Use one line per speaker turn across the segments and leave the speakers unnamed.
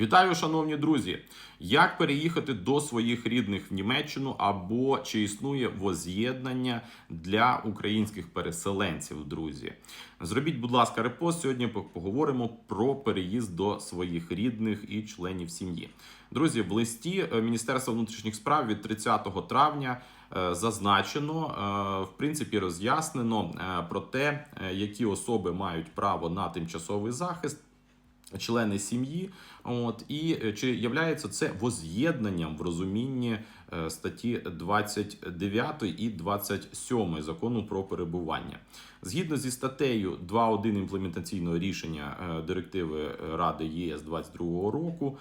Вітаю, шановні друзі! Як переїхати до своїх рідних в Німеччину або чи існує воз'єднання для українських переселенців, друзі? Зробіть, будь ласка, репост. Сьогодні поговоримо про переїзд до своїх рідних і членів сім'ї. Друзі, в листі е, Міністерства внутрішніх справ від 30 травня е, зазначено, е, в принципі, роз'яснено про те, які особи мають право на тимчасовий захист члени сім'ї. От і е, чи являється це воз'єднанням в розумінні статті 29 і 27 закону про перебування? Згідно зі статтею 2.1 імплементаційного рішення е, директиви Ради ЄС 22 року,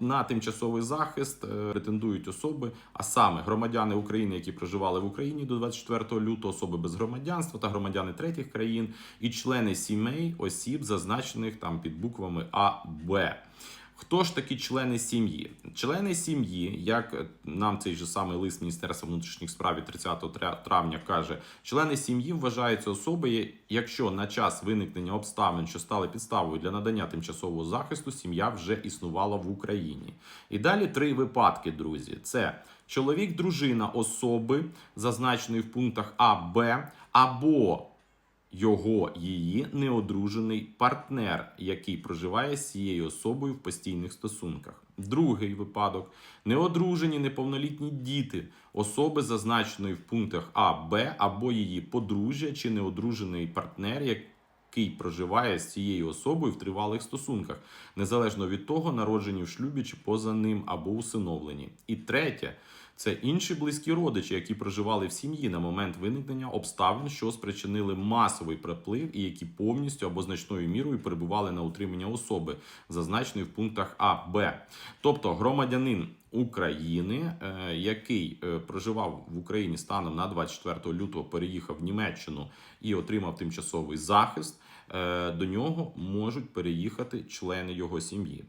на тимчасовий захист е, претендують особи, а саме громадяни України, які проживали в Україні до 24 лютого, особи без громадянства та громадяни третіх країн, і члени сімей осіб, зазначених там під буквами А Б. Хто ж такі члени сім'ї? Члени сім'ї, як нам цей же самий лист Міністерства внутрішніх справ від 30 травня каже, члени сім'ї вважаються особи, якщо на час виникнення обставин, що стали підставою для надання тимчасового захисту, сім'я вже існувала в Україні. І далі три випадки, друзі: це чоловік, дружина особи, зазначеної в пунктах А, Б, або його її неодружений партнер, який проживає з цією особою в постійних стосунках. Другий випадок неодружені неповнолітні діти, особи, зазначеної в пунктах А, Б, або її подружжя чи неодружений партнер, який проживає з цією особою в тривалих стосунках, незалежно від того, народжені в шлюбі чи поза ним або усиновлені. І третє. Це інші близькі родичі, які проживали в сім'ї на момент виникнення обставин, що спричинили масовий приплив, і які повністю або значною мірою перебували на утримання особи, зазначеної в пунктах А, Б. Тобто громадянин України, е, який е, проживав в Україні станом на 24 лютого, переїхав в Німеччину і отримав тимчасовий захист, е, до нього можуть переїхати члени його сім'ї.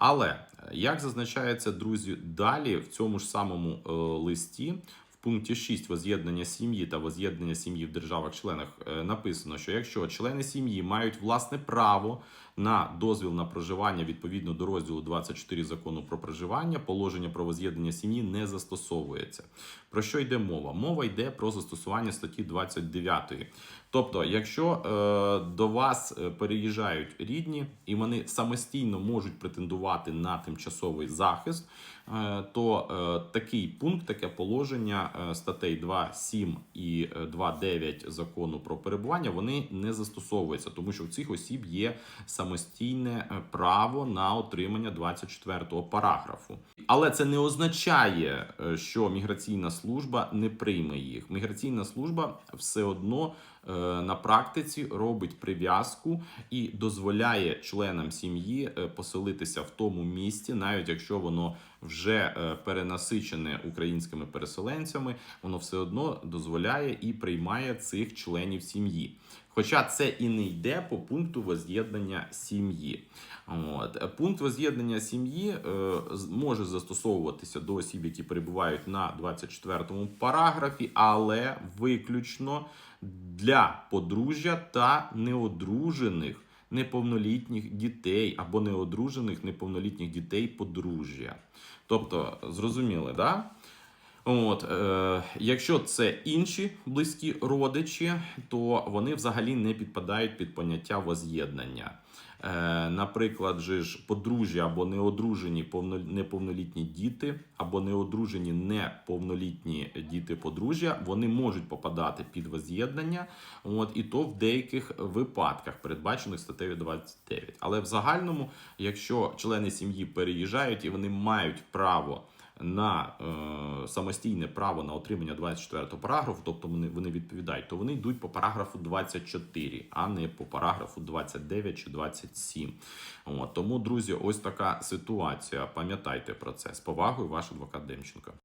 Але е, як зазначається, друзі, далі в цьому ж самому е, листі. Пункті 6 воз'єднання сім'ї та воз'єднання сім'ї в державах-членах е, написано, що якщо члени сім'ї мають власне право на дозвіл на проживання відповідно до розділу 24 закону про проживання, положення про воз'єднання сім'ї не застосовується. Про що йде мова? Мова йде про застосування статті 29. Тобто, якщо е, до вас е, переїжджають рідні і вони самостійно можуть претендувати на тимчасовий захист, е, то е, такий пункт, таке положення е, статей 2.7 і е, 2.9 закону про перебування, вони не застосовуються, тому що в цих осіб є самостійне е, право на отримання 24 параграфу. Але це не означає, е, що міграційна служба не прийме їх. Міграційна служба все одно е, на практиці робить прив'язку і дозволяє членам сім'ї е, поселитися в тому місці, навіть якщо воно вже е, перенасичене українськими переселенцями, воно все одно дозволяє і приймає цих членів сім'ї. Хоча це і не йде по пункту воз'єднання сім'ї. От. Пункт воз'єднання сім'ї е, може застосовуватися до осіб, які перебувають на 24 му параграфі, але виключно для подружжя та неодружених неповнолітніх дітей або неодружених неповнолітніх дітей подружжя. Тобто, зрозуміли, да? От, е, якщо це інші близькі родичі, то вони взагалі не підпадають під поняття воз'єднання. Е, наприклад, же ж подружжя або неодружені повно- неповнолітні діти, або неодружені неповнолітні діти подружжя, вони можуть попадати під воз'єднання, от, і то в деяких випадках, передбачених статтею 29. Але в загальному, якщо члени сім'ї переїжджають і вони мають право на е, самостійне право на отримання 24 параграфу, тобто вони, вони відповідають, то вони йдуть по параграфу 24, а не по параграфу 29 чи 27. От, тому, друзі, ось така ситуація. Пам'ятайте про це. З повагою, ваш адвокат Демченко.